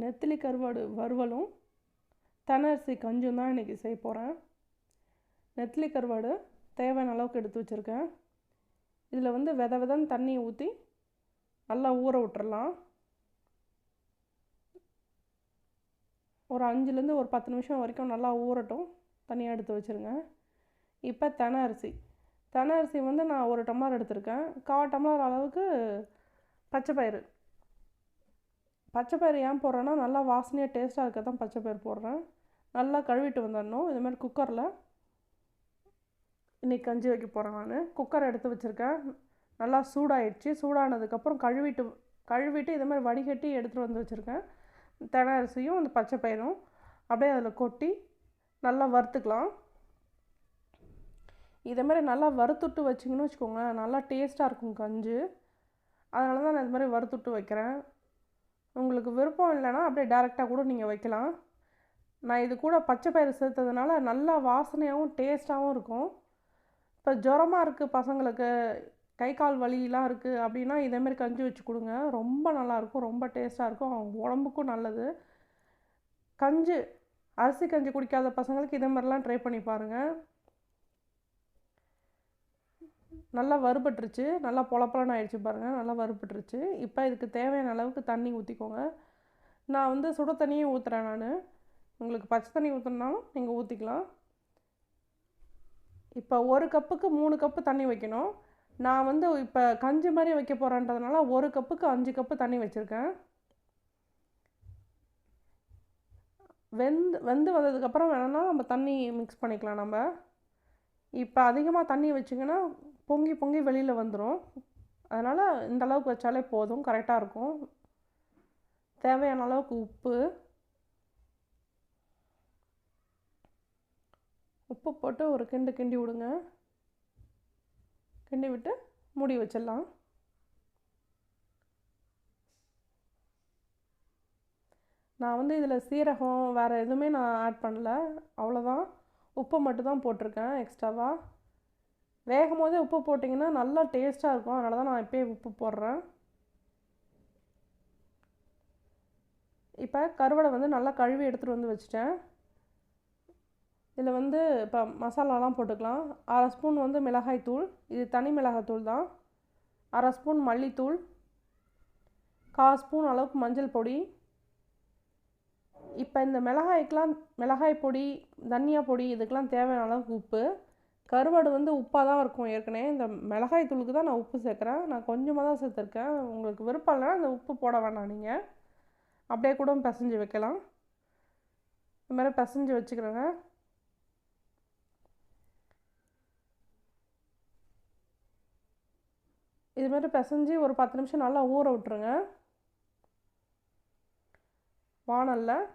நெத்திலி கருவாடு வறுவலும் தனரிசி கஞ்சும் தான் இன்றைக்கி செய்ய போகிறேன் நெத்திலி கருவாடு தேவையான அளவுக்கு எடுத்து வச்சுருக்கேன். இதில் வந்து வித விதன்னு தண்ணியை ஊற்றி நல்லா ஊற விட்டுறலாம். ஒரு அஞ்சுலேருந்து ஒரு பத்து நிமிஷம் வரைக்கும் நல்லா ஊறட்டும். தனியாக எடுத்து வச்சுருங்க. இப்போ தென அரிசி. தெனை அரிசி வந்து நான் ஒரு டம்ளர் எடுத்திருக்கேன். கால் டம்ளர் அளவுக்கு பச்சை பயிறு. பச்சை பயிறு ஏன் போடுறேன்னா நல்லா வாசனையாக டேஸ்ட்டாக இருக்க தான் பச்சை பயிறு போடுறேன். நல்லா கழுவிட்டு வந்துடணும். இது மாதிரி குக்கரில் இன்றைக்கி கஞ்சி வைக்க போகிறேன் நான். குக்கர் எடுத்து வச்சுருக்கேன். நல்லா சூடாயிடுச்சு. சூடானதுக்கப்புறம் கழுவிட்டு கழுவிட்டு இது மாதிரி வடிகட்டி எடுத்துகிட்டு வந்து வச்சுருக்கேன். தெனை அரிசியும் அந்த பச்சை பயிரும் அப்படியே அதில் கொட்டி நல்லா வறுத்துக்கலாம். இதே மாதிரி நல்லா வறுத்துட்டு வச்சிங்கன்னு வச்சுக்கோங்களேன் நல்லா டேஸ்ட்டாக இருக்கும் கஞ்சி. அதனால தான் நான் இது மாதிரி வறுத்துட்டு வைக்கிறேன். உங்களுக்கு விருப்பம் இல்லைன்னா அப்படியே டேரெக்டாக கூட நீங்கள் வைக்கலாம். நான் இது கூட பச்சை பயிறு சேர்த்ததுனால நல்லா வாசனையாகவும் டேஸ்ட்டாகவும் இருக்கும். இப்போ ஜுரமாக இருக்குது பசங்களுக்கு. கை கால் வலியெலாம் இருக்குது அப்படின்னா இதேமாரி கஞ்சி வச்சு கொடுங்க. ரொம்ப நல்லாயிருக்கும் ரொம்ப டேஸ்ட்டாக இருக்கும். அவங்க உடம்புக்கும் நல்லது. கஞ்சி அரிசி கஞ்சி குடிக்காத பசங்களுக்கு இதே மாதிரிலாம் ட்ரை பண்ணி பாருங்கள் நல்லா வறுபட்டுருச்சு. நல்லா பொலப்பலன்னு ஆயிடுச்சு பாருங்கள் நல்லா வறுபட்டுருச்சு. இப்போ இதுக்கு தேவையான அளவுக்கு தண்ணி ஊற்றிக்கோங்க நான் வந்து சுட தண்ணியே ஊற்றுறேன் நான். உங்களுக்கு பச்சை தண்ணி ஊற்றுனாலும் நீங்கள் ஊற்றிக்கலாம் இப்போ ஒரு கப்புக்கு மூணு கப்பு தண்ணி வைக்கணும். நான் வந்து இப்போ கஞ்சி மாதிரி வைக்க போகிறேன்றதுனால ஒரு கப்புக்கு அஞ்சு கப்பு தண்ணி வச்சுருக்கேன். வெந்து வெந்து வந்ததுக்கப்புறம் வேணும்னா நம்ம தண்ணி மிக்ஸ் பண்ணிக்கலாம் நம்ம. இப்போ அதிகமாக தண்ணி வச்சிங்கன்னா பொங்கி பொங்கி வெளியில் வந்துடும் அதனால் இந்த அளவுக்கு வச்சாலே போதும் கரெக்டாக இருக்கும். தேவையான அளவுக்கு உப்பு. உப்பு போட்டு ஒரு கிண்டு கிண்டி விடுங்க. கிண்டி விட்டு மூடி வச்சிடலாம். நான் வந்து இதில் சீரகம் வேறு எதுவுமே நான் ஆட் பண்ணல. அவ்வளோதான் உப்பு மட்டும் தான் போட்டிருக்கேன் எக்ஸ்ட்ராவாக வேகும் போதே உப்பு போட்டிங்கன்னா நல்லா டேஸ்ட்டாக இருக்கும். அதனால தான் நான் இப்போயே உப்பு போடுறேன். இப்போ கருவடை வந்து நல்லா கழுவி எடுத்துகிட்டு வந்து வச்சுட்டேன். இதில் வந்து இப்போ மசாலாலாம் போட்டுக்கலாம். அரை ஸ்பூன் வந்து மிளகாய் தூள். இது தனி மிளகாய் தூள் தான். அரை ஸ்பூன் மல்லித்தூள். கால் ஸ்பூன் அளவுக்கு மஞ்சள் பொடி. இப்போ இந்த மிளகாய்க்கெலாம் மிளகாய் பொடி தனியா பொடி இதுக்கெலாம் தேவையான அளவுக்கு உப்பு. கருவாடு வந்து உப்பாக தான் இருக்கும். ஏற்கனவே இந்த மிளகாய் தூளுக்கு தான் நான் உப்பு சேர்க்குறேன். நான் கொஞ்சமாக தான் சேர்த்துருக்கேன். உங்களுக்கு விருப்பம் இல்லைனா அந்த உப்பு போட வேணாம் நீங்கள் அப்படியே கூட பிசைஞ்சு வைக்கலாம். இந்த மாதிரி பிசைஞ்சு வச்சுக்கிறேங்க. இதுமாரி பிசைஞ்சு ஒரு பத்து நிமிஷம் நல்லா ஊற விட்டுருங்க. வானலில்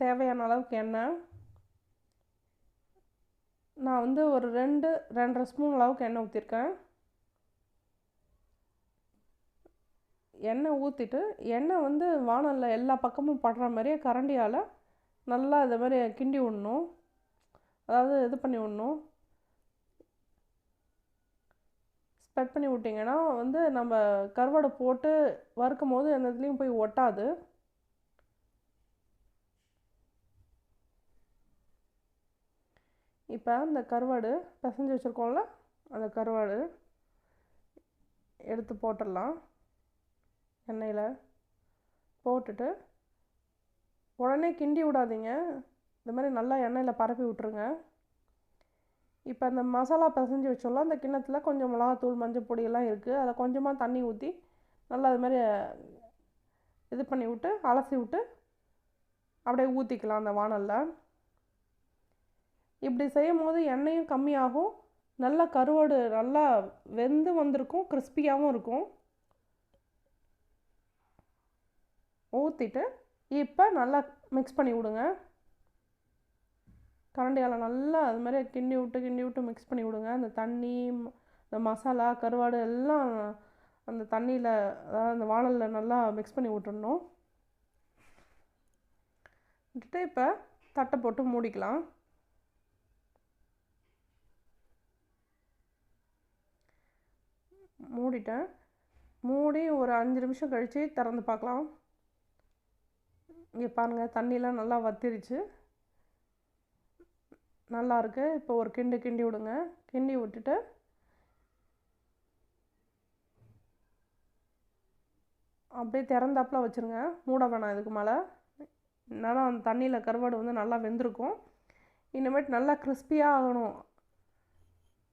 தேவையான அளவுக்கு எண்ணெய். நான் வந்து ஒரு ரெண்டு ரெண்டரை ஸ்பூன் அளவுக்கு எண்ணெய் ஊற்றிருக்கேன் எண்ணெய் ஊற்றிட்டு எண்ணெய் வந்து வானலில் எல்லா பக்கமும் படுற மாதிரியே கரண்டியால் நல்லா இதை மாதிரி கிண்டி விடணும் அதாவது இது பண்ணி விடணும் ஸ்ப்ரெட் பண்ணி விட்டிங்கன்னா வந்து நம்ம கருவாடை போட்டு வறுக்கும் போது எந்த இதுலேயும் போய் ஒட்டாது. இப்போ அந்த கருவாடு பிசைஞ்சு வச்சுருக்கோம்ல அந்த கருவாடு எடுத்து போட்டுடலாம். எண்ணெயில் போட்டுட்டு உடனே கிண்டி விடாதீங்க. இந்த மாதிரி நல்லா எண்ணெயில் பரப்பி விட்ருங்க இப்போ அந்த மசாலா பிசைஞ்சு வச்சோம்ல அந்த கிண்ணத்தில் கொஞ்சம் மிளகாத்தூள் மஞ்சள் பொடியெல்லாம் இருக்குது அதை கொஞ்சமாக தண்ணி ஊற்றி நல்லா அது மாதிரி இது பண்ணி விட்டு அலசி விட்டு அப்படியே ஊற்றிக்கலாம் அந்த வானலில். இப்படி செய்யும் போது எண்ணெயும் கம்மியாகும். நல்லா கருவாடு நல்லா வெந்து வந்திருக்கும் கிறிஸ்பியாகவும் இருக்கும். ஊற்றிட்டு இப்போ நல்லா மிக்ஸ் பண்ணி விடுங்க. கரண்டியால் நல்லா அது மாதிரி கிண்டி விட்டு கிண்டி விட்டு மிக்ஸ் பண்ணி விடுங்க. அந்த தண்ணி இந்த மசாலா கருவாடு எல்லாம் அந்த தண்ணியில் அதாவது அந்த வானலில் நல்லா மிக்ஸ் பண்ணி விட்டுடணும் விட்டுட்டு இப்போ தட்டை போட்டு மூடிக்கலாம். மூடிட்டேன். மூடி ஒரு அஞ்சு நிமிஷம் கழித்து திறந்து பார்க்கலாம். இங்கே பாருங்கள் தண்ணியெலாம் நல்லா வத்திருச்சு. நல்லாயிருக்கு இப்போ ஒரு கிண்டு கிண்டி விடுங்க. கிண்டி விட்டுட்டு அப்படியே திறந்தாப்புல வச்சுருங்க. மூட வேணாம் இதுக்கு மேலே. நல்லா அந்த தண்ணியில் கருவாடு வந்து நல்லா வெந்திருக்கும். இனிமேட்டு நல்லா கிறிஸ்பியாக ஆகணும்.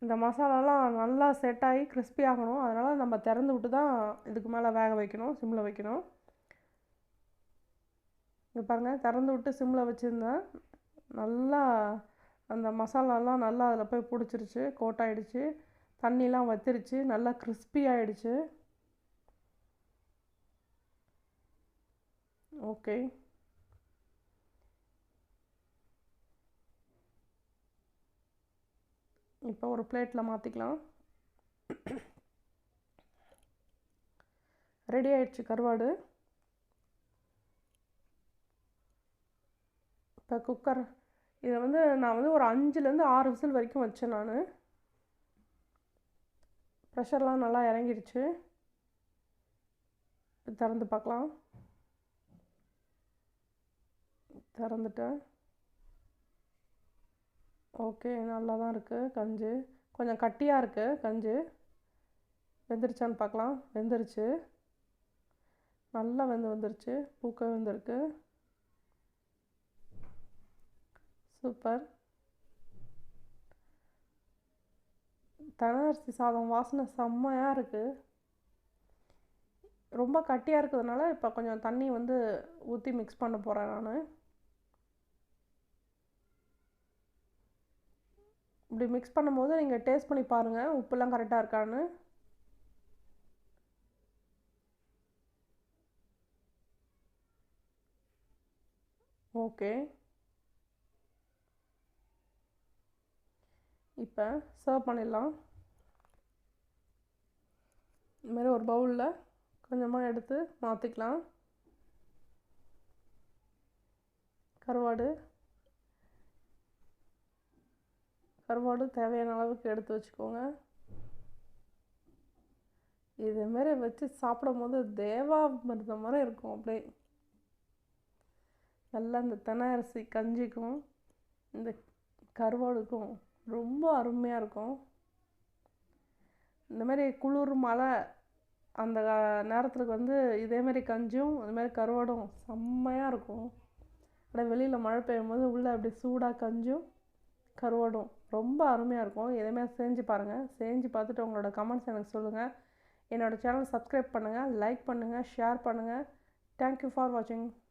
இந்த மசாலாலாம் நல்லா செட் ஆகி கிறிஸ்பி ஆகணும். அதனால் நம்ம திறந்து விட்டு தான் இதுக்கு மேலே வேக வைக்கணும் சிம்மில் வைக்கணும். இங்கே பாருங்கள் திறந்து விட்டு சிம்மில் வச்சுருந்தேன். நல்லா அந்த மசாலாலாம் நல்லா அதில் போய் பிடிச்சிருச்சு கோட்டாயிடுச்சு. தண்ணிலாம் வத்திருச்சு நல்லா கிறிஸ்பி ஆகிடுச்சு ஓகே இப்போ ஒரு பிளேட்டில் மாற்றிக்கலாம் ரெடி ஆயிடுச்சு கருவாடு. இப்போ குக்கர் இதை வந்து நான் வந்து ஒரு அஞ்சுலேருந்து ஆறு விசில் வரைக்கும் வச்சேன் நான். ப்ரெஷர்லாம் நல்லா இறங்கிடுச்சு. திறந்து பார்க்கலாம். திறந்துட்டேன். ஓகே நல்லா தான் இருக்குது கஞ்சி. கொஞ்சம் கட்டியாக இருக்குது கஞ்சி. வெந்துருச்சான்னு பார்க்கலாம். வெந்துருச்சு. நல்லா வெந்து வந்துருச்சு. பூக்க வெந்திருக்கு. சூப்பர். தனரிசி சாதம் வாசனை செம்மையாக இருக்குது ரொம்ப கட்டியாக இருக்கிறதுனால இப்போ கொஞ்சம் தண்ணி வந்து ஊற்றி மிக்ஸ் பண்ண போகிறேன் நான். இப்படி மிக்ஸ் பண்ணும்போது நீங்கள் டேஸ்ட் பண்ணி பாருங்கள் உப்புலாம் கரெக்டாக இருக்கான்னு. ஓகே இப்போ சர்வ் பண்ணிடலாம். இதுமாரி ஒரு பவுலில் கொஞ்சமாக எடுத்து மாற்றிக்கலாம் கருவாடு. கருவாடு தேவையான அளவுக்கு எடுத்து வச்சுக்கோங்க. இதேமாரி வச்சு சாப்பிடும் போது தேவா மருந்த மாதிரி இருக்கும் அப்படியே. நல்லா இந்த தென்னை அரிசி கஞ்சிக்கும் இந்த கருவாடுக்கும் ரொம்ப அருமையாக இருக்கும். இந்த மாதிரி குளிர் மழை அந்த நேரத்துக்கு வந்து இதேமாரி கஞ்சும் இதுமாரி கருவாடும் செம்மையாக இருக்கும். அப்படியே வெளியில் மழை பெய்யும் போது உள்ளே அப்படி சூடாக கஞ்சும் கருவாடும். ரொம்ப அருமையாக இருக்கும். எதுவுமே செஞ்சு பாருங்கள் செஞ்சு பார்த்துட்டு உங்களோட கமெண்ட்ஸ் எனக்கு சொல்லுங்கள் என்னோடய சேனல் சப்ஸ்கிரைப் பண்ணுங்கள் லைக் பண்ணுங்கள் ஷேர் பண்ணுங்கள் தேங்க்யூ ஃபார் வாட்சிங்